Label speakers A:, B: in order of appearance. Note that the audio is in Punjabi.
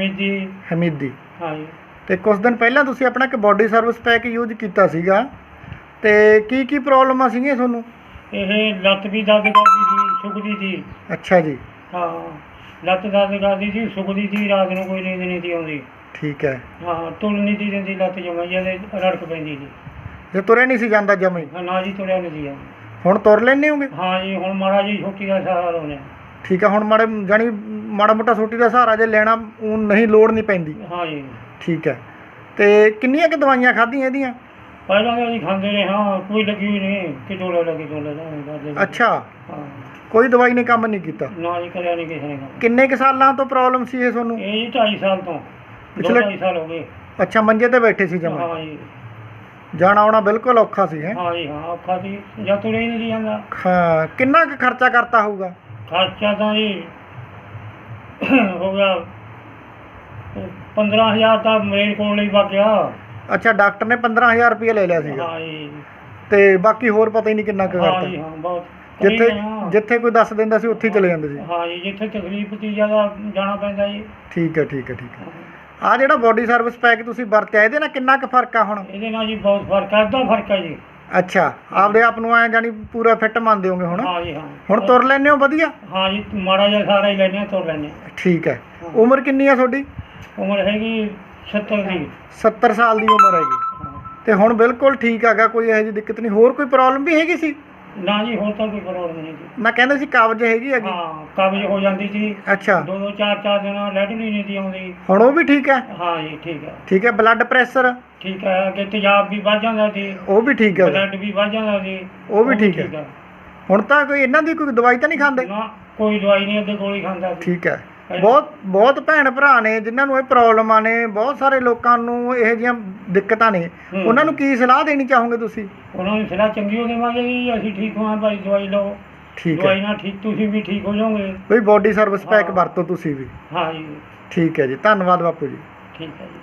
A: ਹਮੀਦੀ
B: ਹਮੀਦੀ
A: ਹਾਂ ਜੀ
B: ਤੇ ਕੁਝ ਦਿਨ ਪਹਿਲਾਂ ਤੁਸੀਂ ਆਪਣਾ ਇੱਕ ਬਾਡੀ ਸਰਵਿਸ ਪੈਕ ਯੂਜ਼ ਕੀਤਾ ਸੀਗਾ। ਤੇ ਕੀ ਕੀ ਪ੍ਰੋਬਲਮਾਂ ਸੀਗੀਆਂ ਤੁਹਾਨੂੰ?
A: ਇਹ ਲੱਤ ਵੀ ਦਰਦ ਕਰਦੀ ਸੀ ਸੁੱਕਦੀ ਸੀ।
B: ਅੱਛਾ ਜੀ।
A: ਹਾਂ ਲੱਤ ਦਰਦ ਕਰਦੀ ਸੀ ਸੁੱਕਦੀ ਸੀ ਰਾਤ ਨੂੰ ਕੋਈ ਨੀਂਦ ਨਹੀਂ ਸੀ ਆਉਂਦੀ।
B: ਠੀਕ ਹੈ।
A: ਹਾਂ ਤੁਰ ਨਹੀਂ ਸੀ ਦਿੰਦੀ ਲੱਤ ਜਮਾਈ ਜਾਂਦੇ ਰੜਕ ਪੈਂਦੀ ਸੀ।
B: ਜੇ ਤੁਰੇ ਨਹੀਂ ਸੀ ਜਾਂਦਾ ਜਮੇ
A: ਹਾਂ, ਨਾ ਜੀ ਤੁਰਿਆ ਨਹੀਂ ਸੀ ਜਾਂਦਾ।
B: ਹੁਣ ਤੁਰ ਲੈਂਦੇ ਹੋਗੇ?
A: ਹਾਂ ਜੀ ਹੁਣ ਮਾੜਾ ਜੀ ਛੋਟੀ ਦਾ ਸਹਾਰਾ ਲਾਉਂਦੇ ਹਾਂ।
B: ਠੀਕ ਹੈ ਹੁਣ ਮਾੜੇ ਜਾਣੀ ਮਾੜਾ ਮੋਟਾ ਸੋਟੀ ਦਾ ਸਹਾਰਾ ਜੇ ਲੈਣਾ ਉਹ ਨਹੀਂ ਲੋੜ ਨਹੀਂ ਪੈਂਦੀ।
A: ਹਾਂ ਜੀ।
B: ਠੀਕ ਹੈ। ਤੇ ਕਿੰਨੀਆਂ ਕਿ ਦਵਾਈਆਂ ਖਾਧੀਆਂ ਇਹਦੀਆਂ?
A: ਪਹਿਲਾਂ ਤਾਂ ਅਸੀਂ ਖਾਂਦੇ ਰਹੇ ਹਾਂ ਕੋਈ ਲੱਗੀ ਹੋਈ ਨਹੀਂ ਕਿ ਡੋਲੇ ਲੱਗੀ ਡੋਲੇ ਦਾ
B: ਅੱਛਾ।
A: ਹਾਂ।
B: ਕੋਈ ਦਵਾਈ ਨੇ ਕੰਮ ਨਹੀਂ ਕੀਤਾ?
A: ਨਾ ਜੀ ਕਰਿਆ ਨਹੀਂ ਕਿਸੇ ਨੇ ਕੰਮ।
B: ਕਿੰਨੇ ਕੁ ਸਾਲਾਂ ਤੋਂ ਪ੍ਰੋਬਲਮ ਸੀ ਇਹ ਤੁਹਾਨੂੰ?
A: ਇਹ ਜੀ 2.5 ਸਾਲ ਤੋਂ।
B: ਪਿਛਲੇ-
A: ਢਾਈ ਸਾਲ ਹੋ ਗਏ।
B: ਅੱਛਾ ਮੰਜੇ ਤੇ ਬੈਠੇ ਸੀ ਜਮਾ।
A: ਹਾਂ ਜੀ।
B: ਜਾਣਾ ਆਉਣਾ ਬਿਲਕੁਲ ਔਖਾ ਸੀ ਹੈ?
A: ਹਾਂ ਜੀ ਹਾਂ ਔਖਾ ਸੀ। ਜਾਂ ਤੁਰੇ ਹੀ ਨਹੀਂ ਜਾਂਦਾ।
B: ਹਾਂ ਕਿੰਨਾ ਕੁ ਖਰਚਾ ਕਰਤਾ ਹੋਊਗਾ?
A: ਖਰਚਾ ਤਾਂ ਜੀ ਹੋ ਗਿਆ। 15000 ਤਾਂ ਮੇਰੇ ਕੋਲ ਲਈ ਵਗ ਗਿਆ
B: ਅੱਛਾ ਡਾਕਟਰ ਨੇ 15000 ਰੁਪਏ ਲੈ ਲਿਆ ਸੀਗਾ।
A: ਹਾਂ ਜੀ।
B: ਤੇ ਬਾਕੀ ਹੋਰ ਪਤਾ ਹੀ ਨਹੀਂ ਕਿੰਨਾ ਕੁ
A: ਹਾਂ ਜੀ
B: ਕਰਤਾ
A: ਹਾਂ ਬਹੁਤ ਕਰੀ
B: ਜਿੱਥੇ। ਜਿੱਥੇ ਕੋਈ ਦੱਸ ਦਿੰਦਾ ਸੀ ਉੱਥੇ ਹੀ ਚਲੇ ਜਾਂਦੇ ਸੀ।
A: ਹਾਂ ਜੀ ਜਿੱਥੇ ਤਕਲੀਫ ਤੀ ਜ਼ਿਆਦਾ ਜਾਣਾ ਪੈਂਦਾ ਜੀ।
B: ਠੀਕ ਹੈ ਠੀਕ ਹੈ ਠੀਕ ਹੈ। ਆ ਜਿਹੜਾ ਬਾਡੀ ਸਰਵਿਸ ਪੈਕ ਤੁਸੀਂ ਵਰਤਿਆ ਇਹਦੇ ਨਾਲ ਕਿੰਨਾ ਕੁ ਫ਼ਰਕ ਆ ਹੁਣ?
A: ਇਹਦੇ ਨਾਲ ਜੀ ਬਹੁਤ ਫ਼ਰਕ ਹੈ ਅੱਧਾ ਫ਼ਰਕ ਹੈ ਜੀ।
B: ਅੱਛਾ ਆਪਦੇ ਆਪ ਨੂੰ ਐ ਜਾਨੀ ਪੂਰਾ ਫਿੱਟ ਮੰਨਦੇ ਹੋਗੇ ਹੁਣ?
A: ਹਾਂ ਜੀ ਹਾਂ।
B: ਹੁਣ ਤੁਰ ਲੈਂਦੇ ਹੋ ਵਧੀਆ?
A: ਹਾਂ ਜੀ ਮਾੜਾ ਜਿਹਾ ਸਾਰਾ ਹੀ ਲੈਣੇ ਤੁਰ ਲੈਣੇ
B: ਠੀਕ ਹੈ। ਉਮਰ ਕਿੰਨੀ ਆ ਤੁਹਾਡੀ?
A: ਉਮਰ ਹੈਗੀ 70 ਦੀ।
B: 70 ਸਾਲ ਦੀ ਉਮਰ ਹੈਗੀ। ਤੇ ਹੁਣ ਬਿਲਕੁਲ ਠੀਕ ਹੈਗਾ ਕੋਈ ਇਹੋ ਜਿਹੀ ਦਿੱਕਤ ਨਹੀਂ। ਹੋਰ ਕੋਈ ਪ੍ਰੋਬਲਮ ਵੀ ਹੈਗੀ ਸੀ?
A: ਨਾ ਜੀ ਹੋਰ ਤਾਂ ਕੋਈ ਪ੍ਰੋਬਲਮ ਨਹੀਂ ਜੀ।
B: ਮੈਂ ਕਹਿੰਦਾ ਸੀ ਕਬਜ਼ ਹੈਗੀ ਹੈਗੀ।
A: ਹਾਂ ਕਬਜ਼ ਹੋ ਜਾਂਦੀ ਸੀ।
B: ਅੱਛਾ।
A: ਦੋ ਦੋ ਚਾਰ ਚਾਰ ਦਿਨ ਲੈਟ ਨਹੀਂ ਨਹੀਂ ਆਉਂਦੀ।
B: ਹੁਣ ਉਹ ਵੀ ਠੀਕ ਹੈ?
A: ਹਾਂ ਜੀ ਠੀਕ ਹੈ।
B: ਠੀਕ ਹੈ ਬਲੱਡ ਪ੍ਰੈਸ਼ਰ
A: ਠੀਕ ਹੈ ਅੱਗੇ ਤੇਜ਼ਾਬ ਵੀ ਵੱਧ ਜਾਂਦਾ ਸੀ।
B: ਉਹ ਵੀ ਠੀਕ ਹੈ।
A: ਬਲੱਡ ਵੀ ਵੱਧ ਜਾਂਦਾ ਸੀ।
B: ਉਹ ਵੀ ਠੀਕ ਹੈ। ਹੁਣ ਤਾਂ ਕੋਈ ਇਹਨਾਂ ਦੀ ਕੋਈ ਦਵਾਈ ਤਾਂ ਨਹੀਂ ਖਾਂਦੇ?
A: ਨਾ ਕੋਈ ਦਵਾਈ ਨਹੀਂ ਅੱਗੇ ਗੋਲੀ ਖਾਂਦਾ ਸੀ।
B: ਠੀਕ ਹੈ। ਬਹੁਤ ਬਹੁਤ ਭੈਣ ਭਰਾ ਨੇ ਜਿਨ੍ਹਾਂ ਨੂੰ ਇਹ ਪ੍ਰੋਬਲਮਾਂ ਨੇ ਬਹੁਤ ਸਾਰੇ ਲੋਕਾਂ ਨੂੰ ਇਹੋ ਜਿਹੀਆਂ ਦਿੱਕਤਾਂ ਨੇ।
A: ਹੂੰ।
B: ਉਹਨਾਂ ਨੂੰ ਕੀ ਸਲਾਹ ਦੇਣੀ ਚਾਹੋਗੇ ਤੁਸੀਂ?
A: ਉਹਨਾਂ ਨੂੰ ਸਲਾਹ ਚੰਗੀ ਹੋ ਦੇਵਾਂਗੇ ਜੀ ਅਸੀਂ ਠੀਕ ਹੋਵਾਂ ਭਾਈ ਦਵਾਈ ਲਓ।
B: ਠੀਕ ਹੈ।
A: ਦਵਾਈ ਨਾਲ ਠੀਕ ਤੁਸੀਂ ਵੀ ਠੀਕ ਹੋ ਜਾਓਗੇ।
B: ਕੋਈ ਬਾਡੀ ਸਰਵਿਸ ਪੈਕ
A: ਹਾਂ।
B: ਵਰਤੋ ਤੁਸੀਂ ਵੀ।
A: ਹਾਂ ਜੀ।
B: ਠੀਕ ਹੈ ਜੀ। ਧੰਨਵਾਦ ਬਾਪੂ ਜੀ।
A: ਠੀਕ ਹੈ ਜੀ।